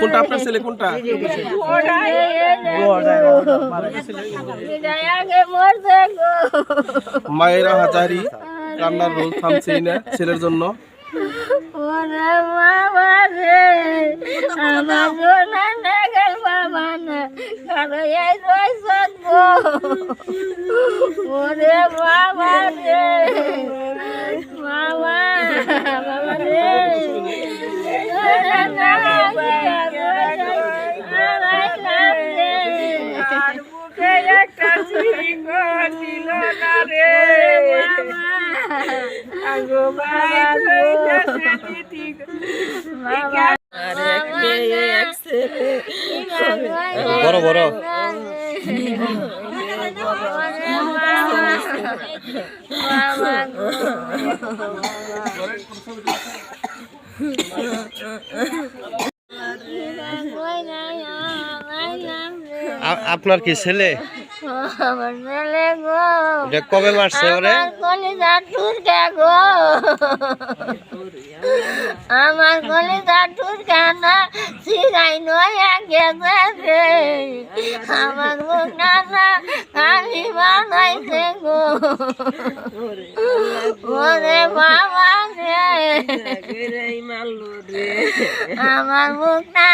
কোনটা আপনার ছেলে কোনটা? মায়েরা হাজারি কান্নার রোল থামছেই না ছেলের জন্য। ওরে বাবা রে আমার জোনা নাগল বাবা না কারও এই রয়েছে গো ওরে বাবা রে বাবা বাবা রে ওরে বাবা একটা সিংহ দিল না রে। আগো বড় বড়। আপনার কি ছেলে? আমার ছেলে গো। এটা কবে মারছে ওরে? আমার কলিজা টুরকা গো। আমার কলিজা টুরকা না সিরাই নয়া গেছে রে আমার মুখ না না কালি বানাইছে গো। ওরে বাবা রে। আমার মুখ না